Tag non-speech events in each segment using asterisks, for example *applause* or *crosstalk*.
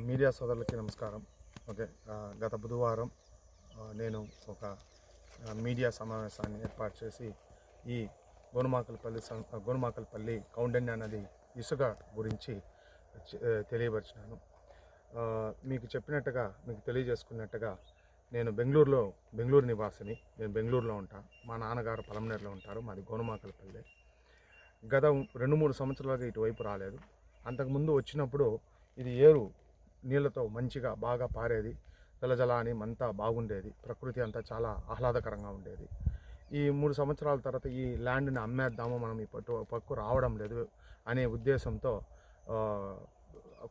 Media సోదరులకి నమస్కారం. Okay గత బుధవారం నేను ఒక మీడియా సమావేశాన్ని ఏర్పాటు చేసి ఈ గోనుమాకలపల్లి సం- గోనుమాకలపల్లి కౌండన్య నది ఇసుక గురించి తెలియపరిచినాను. మీకు చెప్పినట్టుగా మీకు తెలియజేసుకున్నట్టుగా నేను బెంగళూరులో బెంగళూరు నివాసిని. నేను బెంగళూరులో ఉంటా. మా నాన్నగారు పలమనేరులో ఉంటారు. మాది గోనుమాకలపల్లి. గత రెండు మూడు సంవత్సరాలుగా ఇటువైపు రాలేదు. అంతకుముందు వచ్చినప్పుడు ఇది ఏరు నీళ్ళతో మంచిగా బాగా పారేది. జలజల అని అంతా బాగుండేది. ప్రకృతి అంతా చాలా ఆహ్లాదకరంగా ఉండేది. ఈ మూడు సంవత్సరాల తర్వాత ఈ ల్యాండ్ని అమ్మేద్దాము మనం ఈ పట్టు పక్కు రావడం లేదు అనే ఉద్దేశంతో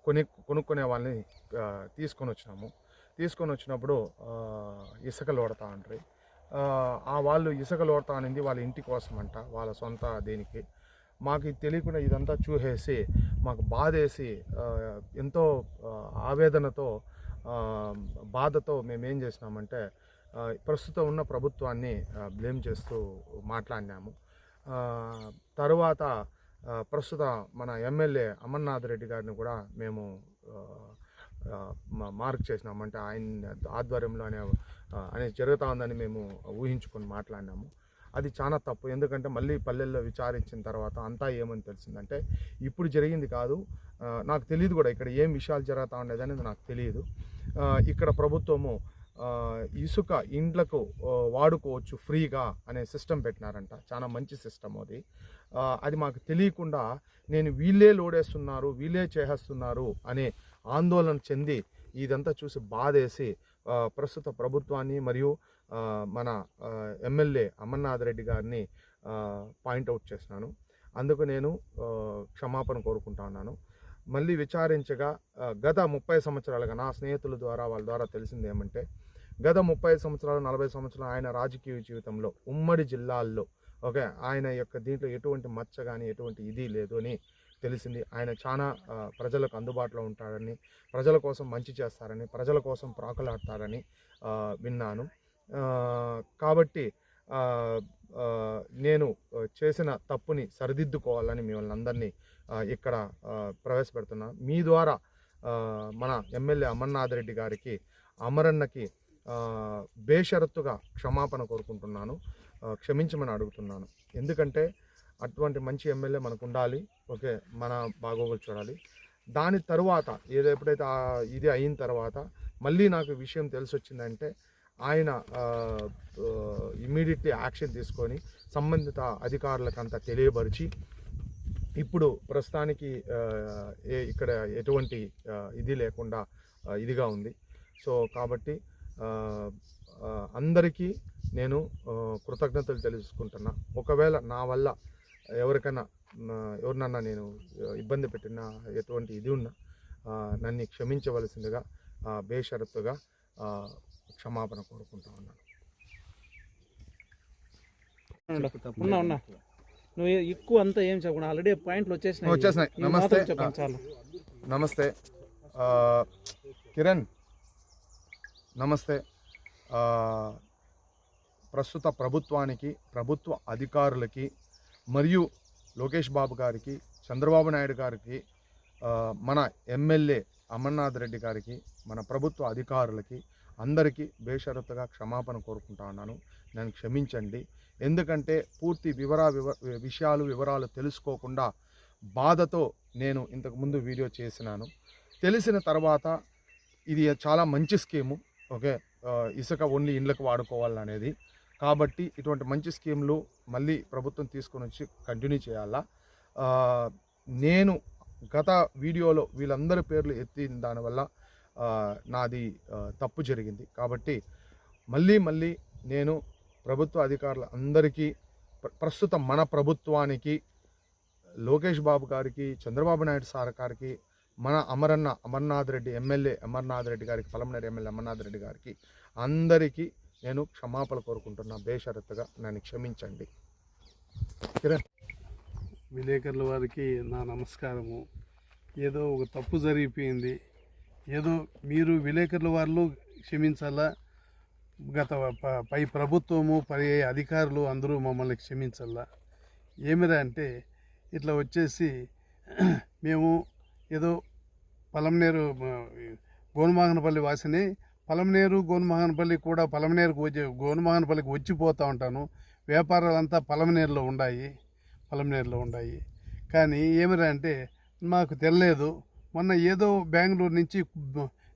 కొని కొనుక్కునే వాళ్ళని తీసుకొని వచ్చినాము. తీసుకొని వచ్చినప్పుడు ఇసుక లోడతా ఉంటారు ఆ వాళ్ళు ఇసుక లోడతా అనేది వాళ్ళ ఇంటి కోసం అంట వాళ్ళ సొంత దేనికి. మాకు ఇది తెలియకుండా ఇదంతా చూసేసి మాకు బాధేసి ఎంతో ఆవేదనతో బాధతో మేమేం చేసినామంటే ప్రస్తుతం ఉన్న ప్రభుత్వాన్ని బ్లేమ్ చేస్తూ మాట్లాడినాము. తరువాత ప్రస్తుత మన ఎమ్మెల్యే అమర్నాథ్ రెడ్డి గారిని కూడా మేము మార్క్ చేసినామంటే ఆయన ఆధ్వర్యంలోనే అనేది జరుగుతూ ఉందని మేము ఊహించుకొని మాట్లాడినాము. అది చాలా తప్పు. ఎందుకంటే మళ్ళీ పల్లెల్లో విచారించిన తర్వాత అంతా ఏమని తెలిసిందంటే ఇప్పుడు జరిగింది కాదు నాకు తెలియదు కూడా ఇక్కడ ఏం విషయాలు జరుగుతూ ఉండేది అనేది నాకు తెలియదు ఇక్కడ ప్రభుత్వము ఇసుక ఇండ్లకు వాడుకోవచ్చు ఫ్రీగా అనే సిస్టమ్ పెట్టినారంట. చాలా మంచి సిస్టమ్ అది. అది మాకు తెలియకుండా నేను వీళ్ళే లోడేస్తున్నారు వీళ్ళే చేసేస్తున్నారు అనే ఆందోళన చెంది ఇదంతా చూసి బాధేసి ప్రస్తుత ప్రభుత్వాన్ని మరియు మన ఎమ్మెల్యే అమర్నాథ్ రెడ్డి గారిని పాయింట్అవుట్ చేసినాను అందుకు నేను క్షమాపణ కోరుకుంటా ఉన్నాను. మళ్ళీ విచారించగా గత ముప్పై సంవత్సరాలుగా నా స్నేహితుల ద్వారా వాళ్ళ ద్వారా తెలిసింది ఏమంటే గత ముప్పై సంవత్సరాలు నలభై సంవత్సరాలు ఆయన రాజకీయ జీవితంలో ఉమ్మడి జిల్లాల్లో ఓకే ఆయన యొక్క దీంట్లో ఎటువంటి మచ్చ కానీ ఎటువంటి ఇది లేదు అని తెలిసింది. ఆయన చాలా ప్రజలకు అందుబాటులో ఉంటారని ప్రజల కోసం మంచి చేస్తారని ప్రజల కోసం ప్రాకులాడతారని విన్నాను. కాబట్టి నేను చేసిన తప్పుని సరిదిద్దుకోవాలని మిమ్మల్ని అందరినీ ఇక్కడ ప్రవేశపెడుతున్నాను మీ ద్వారా మన ఎమ్మెల్యే అమర్నాథ్ రెడ్డి గారికి అమరన్నకి బేషరత్తుగా క్షమాపణ కోరుకుంటున్నాను. క్షమించమని అడుగుతున్నాను. ఎందుకంటే అటువంటి మంచి ఎమ్మెల్యే మనకు ఉండాలి ఓకే మన బాగోగులు చూడాలి. దాని తరువాత ఏదో ఎప్పుడైతే ఇది అయిన తర్వాత మళ్ళీ నాకు విషయం తెలిసి వచ్చిందంటే ఆయన ఇమ్మీడియట్లీ యాక్షన్ తీసుకొని సంబంధిత అధికారులకంతా తెలియపరిచి ఇప్పుడు ప్రస్తుతానికి ఏ- ఇక్కడ ఎటువంటి ఇది లేకుండా ఇదిగా ఉంది. సో కాబట్టి అందరికీ నేను కృతజ్ఞతలు తెలుసుకుంటున్నా. ఒకవేళ నా వల్ల ఎవరికైనా ఎవరినన్నా నేను ఇబ్బంది పెట్టిన ఎటువంటి ఇది ఉన్నా నన్ను క్షమించవలసిందిగా బేషరత్తుగా క్షమాపణ కోరుకుంటా ఉన్నాను. ఉన్నా ఉన్నా. నువ్వు ఎక్కువ అంతా ఏం చెప్పకుండా ఆల్రెడీ పాయింట్లు వచ్చేసినాయి. వచ్చేసినాయి. నమస్తే. చాలు. నమస్తే. ఆ, కిరణ్. నమస్తే. ఆ, ప్రస్తుత ప్రభుత్వానికి ప్రభుత్వ అధికారులకి మరియు లోకేష్ బాబు గారికి చంద్రబాబు నాయుడు గారికి మన ఎమ్మెల్యే అమర్నాథ్ రెడ్డి గారికి మన ప్రభుత్వ అధికారులకి అందరికీ బేషరతుగా క్షమాపణ కోరుకుంటా ఉన్నాను. నన్ను క్షమించండి. ఎందుకంటే పూర్తి వివర వివ విషయాలు వివరాలు తెలుసుకోకుండా బాధతో నేను ఇంతకుముందు వీడియో చేసినాను. తెలిసిన తర్వాత ఇది చాలా మంచి స్కీము. ఓకే? ఇసుక ఓన్లీ ఇండ్లకు వాడుకోవాలనేది. కాబట్టి ఇటువంటి మంచి స్కీమ్లు మళ్ళీ ప్రభుత్వం తీసుకొని వచ్చి కంటిన్యూ చేయాలా? నేను గత వీడియోలో వీళ్ళందరి పేర్లు ఎత్తిన దానివల్ల నాది తప్పు జరిగింది. కాబట్టి మళ్ళీ మళ్ళీ నేను ప్రభుత్వ అధికారుల అందరికీ ప్ర- ప్రస్తుతం మన ప్రభుత్వానికి లోకేష్ బాబు గారికి చంద్రబాబు నాయుడు సార్ గారికి మన అమరన్న అమర్నాథ్ రెడ్డి ఎమ్మెల్యే అమర్నాథ్ రెడ్డి గారికి పలమనేరు ఎమ్మెల్యే అమర్నాథ్ రెడ్డి గారికి అందరికీ నేను క్షమాపణ కోరుకుంటున్నా. బేషరత్తుగా నన్ను క్షమించండి. కిరణ్. విలేకరుల వారికి నా నమస్కారము. ఏదో ఒక తప్పు జరిగిపోయింది. ఏదో మీరు విలేకరుల వాళ్ళు క్షమించాలా? గత ప- పై ప్రభుత్వము పై అధికారులు అందరూ మమ్మల్ని క్షమించాలా? ఏమిరా అంటే ఇట్లా వచ్చేసి *clears throat* మేము ఏదో పలంనేరు గోనుమాగనపల్లి వాసిని పలంనేరు గోనుమాగనపల్లి కూడా పలమనేరుకు వచ్చి గోనుమాగనపల్లికి వచ్చిపోతూ ఉంటాను. వ్యాపారాలంతా పలంనేరులో ఉన్నాయి పలంనేరులో ఉన్నాయి కానీ ఏమిరా అంటే మాకు తెలియలేదు మొన్న ఏదో బెంగళూరు నుంచి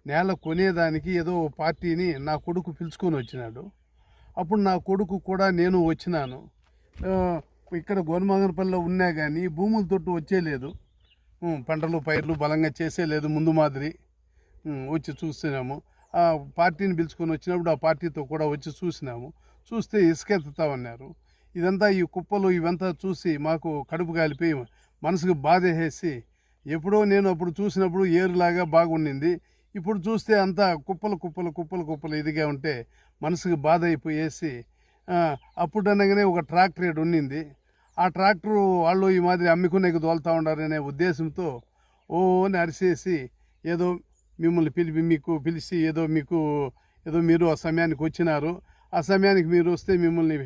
నేల కొనేదానికి ఏదో పార్టీని నా కొడుకు పిలుచుకొని వచ్చినాడు. అప్పుడు నా కొడుకు కూడా నేను వచ్చినాను. ఇక్కడ గోనుమహనపల్లిలో ఉన్నా కానీ భూముల తొట్టు వచ్చేలేదు పంటలు పైర్లు బలంగా చేసేలేదు ముందు మాదిరి. వచ్చి చూస్తున్నాము. ఆ పార్టీని పిలుచుకొని వచ్చినప్పుడు ఆ పార్టీతో కూడా వచ్చి చూసినాము. చూస్తే ఇసుకెత్తుతామన్నారు ఇదంతా ఈ కుప్పలు ఇవంతా చూసి మాకు కడుపు కాలిపోయి మనసుకు బాధ వేసి ఎప్పుడో నేను అప్పుడు చూసినప్పుడు ఏరులాగా బాగుండింది. ఇప్పుడు చూస్తే అంతా కుప్పలు కుప్పలు కుప్పలు కుప్పలు ఇదిగా ఉంటే మనసుకు బాధ అయిపోయేసి అప్పుడు అనగానే ఒక ట్రాక్టర్ ఏడు ఉండింది ఆ ట్రాక్టరు వాళ్ళు ఈ మాదిరి అమ్ముకునేకి తోలుతా ఉండారనే ఉద్దేశంతో ఓ అని అరిసేసి ఏదో మిమ్మల్ని పిలిపి మీకు పిలిచి ఏదో మీకు ఏదో మీరు ఆ సమయానికి వచ్చినారు. ఆ సమయానికి మీరు వస్తే మిమ్మల్ని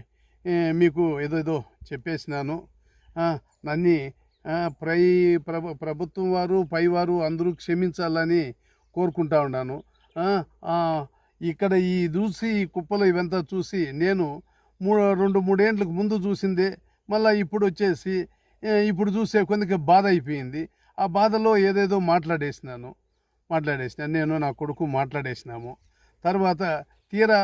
మీకు ఏదో ఏదో చెప్పేసినాను. ఆ, నన్ని ప్రై ప్రభు ప్రభుత్వం వారు పైవారు అందరూ క్షమించాలని కోరుకుంటా ఉన్నాను. ఇక్కడ ఈ చూసి ఈ కుప్పలు ఇవంతా చూసి నేను మూడు రెండు మూడేండ్లకు ముందు చూసిందే మళ్ళీ ఇప్పుడు వచ్చేసి ఇప్పుడు చూసే కొందికి బాధ అయిపోయింది. ఆ బాధలో ఏదేదో మాట్లాడేసినాను మాట్లాడేసిన నేను నా కొడుకు మాట్లాడేసినాము. తర్వాత తీరా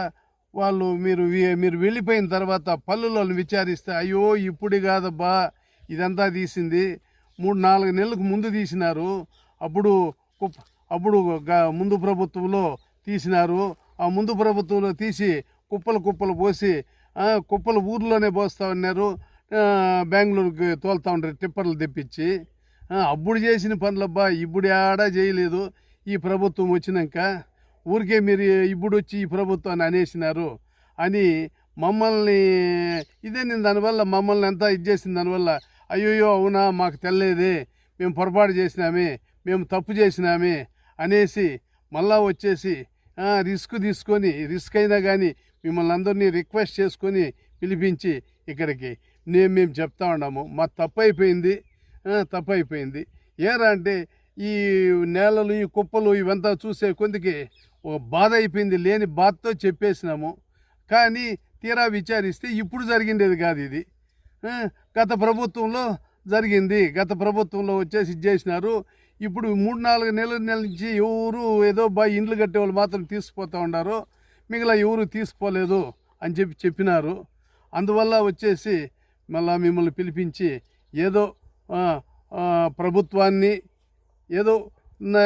వాళ్ళు మీరు మీరు వెళ్ళిపోయిన తర్వాత పల్లెలను విచారిస్తే అయ్యో ఇప్పుడు కాదబ్బా ఇదంతా తీసింది. మూడు నాలుగు నెలలకు ముందు తీసినారు. అప్పుడు కుప్ప- అప్పుడు గ- ముందు ప్రభుత్వంలో తీసినారు. ఆ ముందు ప్రభుత్వంలో తీసి కుప్పలు కుప్పలు పోసి కుప్పలు ఊర్లోనే పోస్తా ఉన్నారు. బెంగళూరుకి తోలుతా ఉంటారు టిప్పర్లు తెప్పించి. అప్పుడు చేసిన పనులబ్బా ఇప్పుడు ఆడా చేయలేదు. ఈ ప్రభుత్వం వచ్చినాక ఊరికే మీరు ఇప్పుడు వచ్చి ఈ ప్రభుత్వాన్ని అనేసినారు అని మమ్మల్ని ఇదే నేను దానివల్ల మమ్మల్ని అంతా ఇది చేసిన దానివల్ల అయ్యో అవునా? మాకు తెల్లేదే. మేము పొరపాటు చేసినామే. మేము తప్పు చేసినామే అనేసి మళ్ళా వచ్చేసి రిస్క్ తీసుకొని రిస్క్ అయినా కానీ మిమ్మల్ని అందరినీ రిక్వెస్ట్ చేసుకొని పిలిపించి ఇక్కడికి నేను మేము చెప్తా ఉన్నాము. మా తప్పు అయిపోయింది. తప్పు అయిపోయింది. ఏరా అంటే ఈ నేలలు ఈ కుప్పలు ఇవంతా చూసే కొందికి ఒక బాధ అయిపోయింది. లేని బాధతో చెప్పేసినాము. కానీ తీరా విచారిస్తే ఇప్పుడు జరిగిండేది కాదు ఇది. గత ప్రభుత్వంలో జరిగింది. గత ప్రభుత్వంలో వచ్చేసి ఇది చేసినారు. ఇప్పుడు మూడు నాలుగు నెలల నెల నుంచి ఎవరు ఏదో బాయ్ ఇండ్లు కట్టే వాళ్ళు మాత్రం తీసుకుపోతూ ఉన్నారు మిగిలిన ఎవరు తీసుకోలేదు అని చెప్పి చెప్పినారు. అందువల్ల వచ్చేసి మళ్ళా మిమ్మల్ని పిలిపించి ఏదో ప్రభుత్వాన్ని ఏదో నా-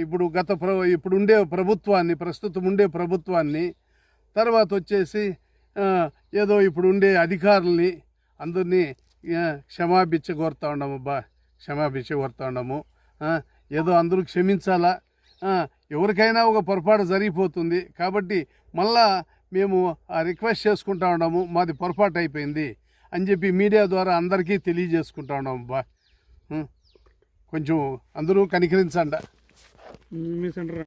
ఇప్పుడు గత ప్ర ఇప్పుడు ఉండే ప్రభుత్వాన్ని ప్రస్తుతం ఉండే ప్రభుత్వాన్ని తర్వాత వచ్చేసి ఏదో ఇప్పుడు ఉండే అధికారుల్ని అందరినీ ఆ, క్షమాభిచ్చ కోరుతా ఉన్నాము బా క్షమాభిచ్చ కోరుతా ఉన్నాము ఏదో అందరూ క్షమించాలా? ఎవరికైనా ఒక పొరపాటు జరిగిపోతుంది. కాబట్టి మళ్ళా మేము ఆ రిక్వెస్ట్ చేసుకుంటా ఉన్నాము మాది పొరపాటు అయిపోయింది అని చెప్పి మీడియా ద్వారా అందరికీ తెలియజేసుకుంటా ఉన్నాము బా. కొంచెం అందరూ కనికరించండి.